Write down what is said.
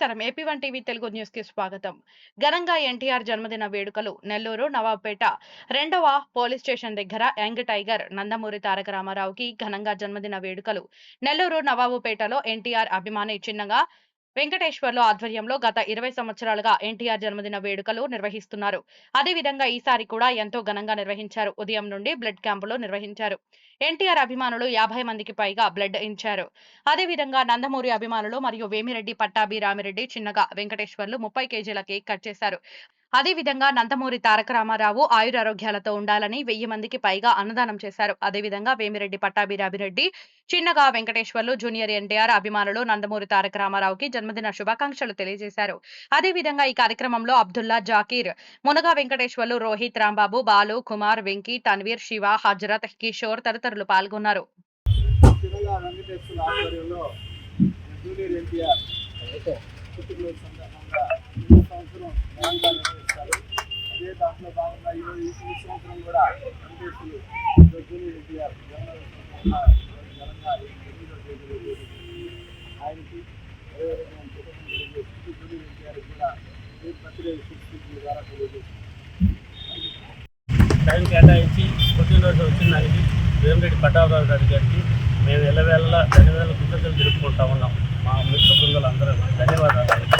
నమస్కారం. AP one TV Telugu న్యూస్కి స్వాగతం. ఘనంగా ఎన్టీఆర్ జన్మదిన వేడుకలు నెల్లూరు నవాబ్పేట. రెండవ పోలీస్ స్టేషన్ దగ్గర యంగ్ టైగర్ నందమూరి తారక రామారావుకి ఘనంగా జన్మదిన వేడుకలు. నెల్లూరు నవాబుపేటలో ఎన్టీఆర్ అభిమాని చిన్నగా వెంకటేశ్వర్లు ఆధ్వర్యంలో గత ఇరవై సంవత్సరాలుగా ఎన్టీఆర్ జన్మదిన వేడుకలు నిర్వహిస్తున్నారు. అదేవిధంగా ఈసారి కూడా ఎంతో ఘనంగా నిర్వహించారు. ఉదయం నుండి బ్లడ్ క్యాంపులు నిర్వహించారు. ఎన్టీఆర్ అభిమానులు యాభై మందికి పైగా బ్లడ్ ఇచ్చారు. అదేవిధంగా నందమూరి అభిమానులు మరియు వేమిరెడ్డి పట్టాభి రామిరెడ్డి చిన్నగా వెంకటేశ్వర్లు ముప్పై కేజీల కేక్ కట్ చేశారు. అదేవిధంగా నందమూరి తారక రామారావు ఆయురారోగ్యాలతో ఉండాలని వెయ్యి మందికి పైగా అన్నదానం చేశారు. అదేవిధంగా వేమిరెడ్డి పట్టాభి రామిరెడ్డి చిన్నగా వెంకటేశ్వర్లు జూనియర్ ఎన్టీఆర్ అభిమానులు నందమూరి తారక రామారావుకి జన్మదిన శుభాకాంక్షలు తెలియజేశారు. అదేవిధంగా ఈ కార్యక్రమంలో అబ్దుల్లా జాకీర్ మునగా వెంకటేశ్వర్లు రోహిత్ రాంబాబు బాలు కుమార్ వెంకీ తన్వీర్ శివ హజరత్ కిషోర్ తదితరులు పాల్గొన్నారు. జూనియర్ ఎన్టీఆర్ సందర్భంగా ఈ సంవత్సరం ఘనంగా నిర్వహిస్తారు అదే దాంట్లో భాగంగా ఈరోజు ఈ సంవత్సరం కూడా వెంకటేశ్వరులు ఘనంగా ఎనిమిదో తేదీలో ఆయనకి కూడా ఈ ద్వారా టైం కేటాయించి పుట్టినరోజు వచ్చిన దానికి వేమిరెడ్డి పట్టాభరావు గారి గారికి మేము ఎల్లవేళలా ధన్యవేళ కృతజ్ఞతలు జరుపుకుంటా ఉన్నాం. మా మిత్ర బృందాలందరూ ధన్యవాదాలు.